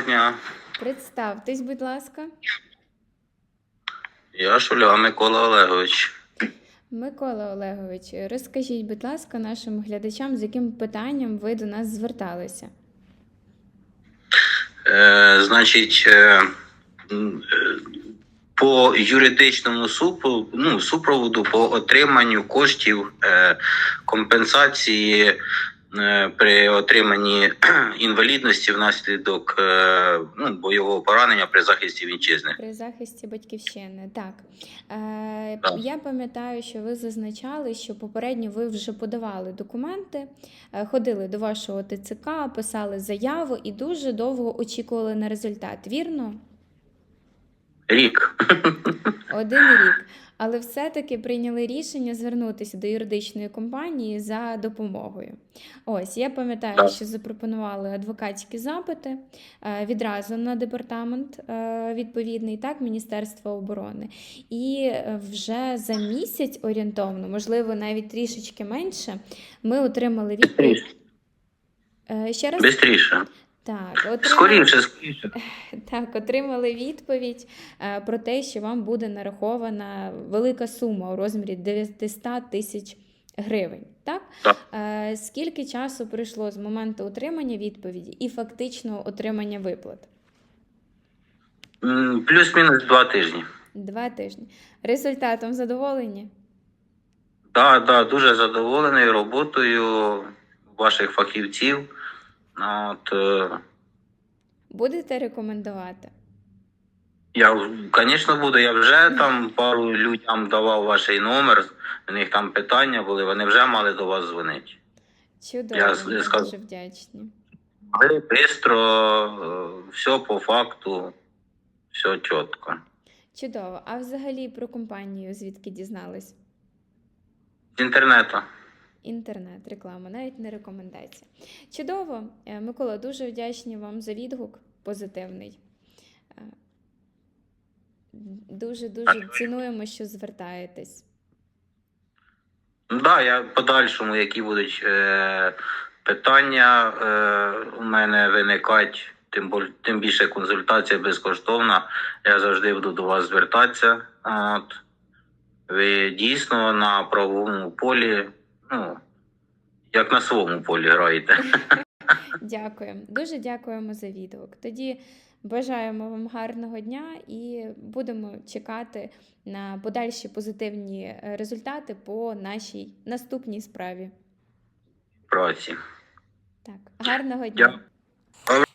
дня. Представтесь, будь ласка. Я Шуля Микола Олегович. Микола Олегович, розкажіть, будь ласка, нашим глядачам, з яким питанням ви до нас зверталися? Е, значить, е, е, по юридичному супу, ну, супроводу по отриманню коштів е, компенсації при отриманні інвалідності внаслідок е, ну, бойового поранення при захисті вітчизни. При захисті батьківщини. Так. Е, Так. Я пам'ятаю, що ви зазначали, що попередньо ви вже подавали документи, е, ходили до вашого ТЦК, писали заяву і дуже довго очікували на результат. Вірно? Рік. Один рік. Але все-таки прийняли рішення звернутися до юридичної компанії за допомогою. Ось я пам'ятаю, що запропонували адвокатські запити е, відразу на департамент е, відповідний, так, Міністерства оборони. І е, вже за місяць орієнтовно, можливо, навіть трішечки менше, ми отримали відповідь. Ще раз Бистріше. Так, отримали... Скоріше, скоріше. Так, отримали відповідь е, про те, що вам буде нарахована велика сума у розмірі 900 тисяч гривень. Так? Так. Е, Скільки часу пройшло з моменту отримання відповіді і фактичного отримання виплат? Плюс-мінус два тижні. Два тижні. Результатом задоволені? Так, да, дуже задоволений роботою ваших фахівців. От, е, Будете рекомендувати? я, звісно, буду. Я вже там пару людям давав ваш номер. У них там питання були, вони вже мали до вас дзвонити. Чудово, Я ми с- сказ- дуже вдячні. Ви швидко, все по факту, все чітко. Чудово. А взагалі про компанію звідки дізнались? З інтернету. Інтернет, реклама, навіть не рекомендація. Чудово, Е, Микола, дуже вдячні вам за відгук позитивний. Е, Дуже дуже цінуємо, що звертаєтесь. Ну да, я подальшому, які будуть е, питання е, у мене виникать, тим, тим більше консультація безкоштовна. Я завжди буду до вас звертатися. От. Ви дійсно на правовому полі, ну, як на своєму полі граєте. Дякуємо. Дуже дякуємо за відгук. Тоді бажаємо вам гарного дня і будемо чекати на подальші позитивні е, результати по нашій наступній справі. Праці. Так, гарного дня. Дякую.